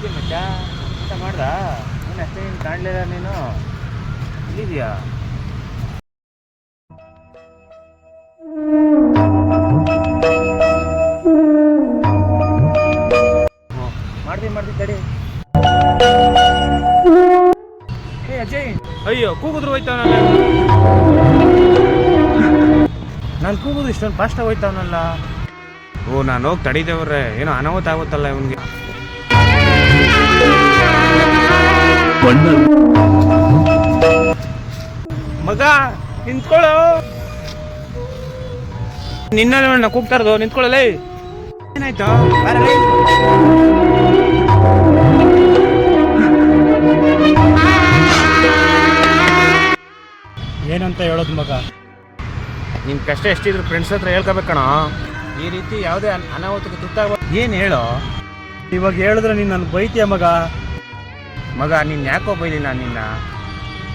ಎಲ್ಲಿದ್ಯಾ ಮಚ್ಚ. ಊಟ ಮಾಡ್ದ? ನೀನು ಅಷ್ಟೇ ನೀನು ಕಾಣಲಿಲ್ಲ ನೀನು. ಇಲ್ಲಿದೆಯಾ ಮಾಡ್ತೀನಿ ತಡಿ. ಏ ಅಜಯ್. ಅಯ್ಯೋ ಕೂಗಿದ್ರು ಹೋಯ್ತಾವನಲ್ಲ ನಾನು ಕೂಗುದು ಇಷ್ಟೊಂದು ಫಾಸ್ಟಾಗಿ ಹೋಯ್ತಾವನಲ್ಲ ಓ ನಾನು ಹೋಗಿ ತಡಿದೇವ್ರೆ ಏನೋ ಅನಾಹುತ ಆಗುತ್ತಲ್ಲ ಇವನಿಗೆ. ಮಗ ನಿಂತ್ಕೊಳ್ಳೋ. ನಿನ್ನ ಕೂಗ್ತಾ ಇರೋದು ನಿಂತ್ಕೊಳ್ಳಲೇ ಏನಾಯ್ತು. ಏನಂತ ಹೇಳೋದು ಮಗ? ನಿನ್ ಕಷ್ಟ ಎಷ್ಟಿದ್ರು ಫ್ರೆಂಡ್ಸ್ ಹತ್ರ ಹೇಳ್ಕೋಬೇಕಣ ಈ ರೀತಿ ಯಾವುದೇ ಅನ್- ಅನಾಹುತಕ್ಕೆ ತುತ್ತಾಗ ಏನು ಹೇಳೋ? ಇವಾಗ ಹೇಳಿದ್ರೆ ನೀನು ನನ್ನ ಬೈತೀಯ ಮಗ? ಮಗ ನೀನು ಯಾಕೋ ಬೈಲಿ ನಾನು ನಿನ್ನ?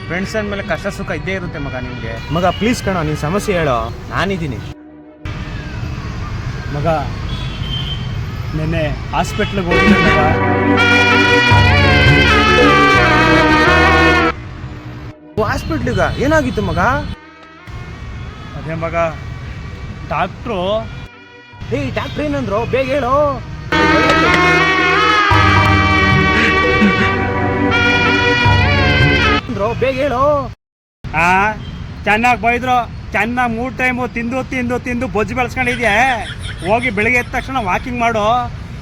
ಫ್ರೆಂಡ್ಸ್ ಅಂದಮೇಲೆ ಕಷ್ಟ ಸುಖ ಇದ್ದೇ ಇರುತ್ತೆ ಮಗ ನಿನ್ಗೆ ಮಗ ಪ್ಲೀಸ್ ಕಣೋ ನಿನ್ ಸಮಸ್ಯೆ ಹೇಳೋ. ನಾನಿದ್ದೀನಿ. ಮಗ ನೆನ್ನೆ ಹಾಸ್ಪಿಟ್ಲಿಗೆ ಹೋಗಿದ್ದೆ ಮಗ. ಹಾಸ್ಪಿಟ್ಲಿಗ? ಏನಾಗಿತ್ತು ಮಗ? ಅದೇ ಮಗ ಡಾಕ್ಟ್ರು ಏ ಡಾಕ್ಟ್ರ್ ಏನಂದ್ರು? ಬೇಗ ಹೇಳು. ಬೇಗ ಹೇಳು. ಆ, ಚೆನ್ನಾಗಿ ಬೈದ್ರು, ಚೆನ್ನಾಗಿ ಮೂರು ಟೈಮು ತಿಂದು ತಿಂದು ತಿಂದು ಬೊಜ್ಜು ಬೆಳೆಸ್ಕೊಂಡಿದ್ಯಾ? ಹೋಗಿ ಬೆಳಿಗ್ಗೆ ಎದ್ದ ತಕ್ಷಣ ವಾಕಿಂಗ್ ಮಾಡು.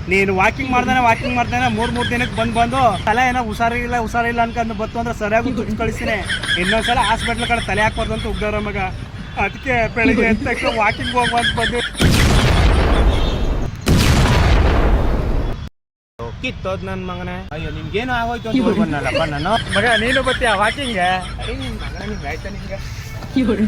ನೀನು ವಾಕಿಂಗ್ ಮಾಡ್ದಾನೆ ವಾಕಿಂಗ್ ಮಾಡ್ದಾನೆ, ಮೂರು ಮೂರು ದಿನಕ್ಕೆ ಬಂದು ಬಂದು ತಲೆ ಏನೋ ಹುಷಾರಿಲ್ಲ ಹುಷಾರಿಲ್ಲ ಅನ್ಕೊಂಡು ಬತ್ತು ಅಂದ್ರೆ ಸರಿಯಾಗಿ ದುಡ್ಡು ಕಳಿಸ್ತೀನಿ. ಇನ್ನೊಂದ್ಸಲ ಹಾಸ್ಪಿಟ್ಲ್ ಕಡೆ ತಲೆ ಹಾಕ್ಬಾರ್ದು ಅಂತ ಮಗ. ಅದಕ್ಕೆ ಬೆಳಿಗ್ಗೆ ಎದ್ದ ತಕ್ಷಣ ವಾಕಿಂಗ್ ಹೋಗುವಂತ ಬಂದು ಕಿತ್ತೋದ್ ನನ್ ಮಗನೇ. ಅಯ್ಯೋ ನಿಮ್ಗೇನು ಆಗೋಯ್ತು ಅಂತ ಹೋಗ್ ಬಂದ್ನಲ್ಲಪ್ಪ ನಾನು. ಮಗ ನೀನು ಬತ್ತೀಯ ವಾಕಿಂಗ್ಗೆ? ಮಗ ನಿಂಗೆ ಆಯ್ತಾ 人，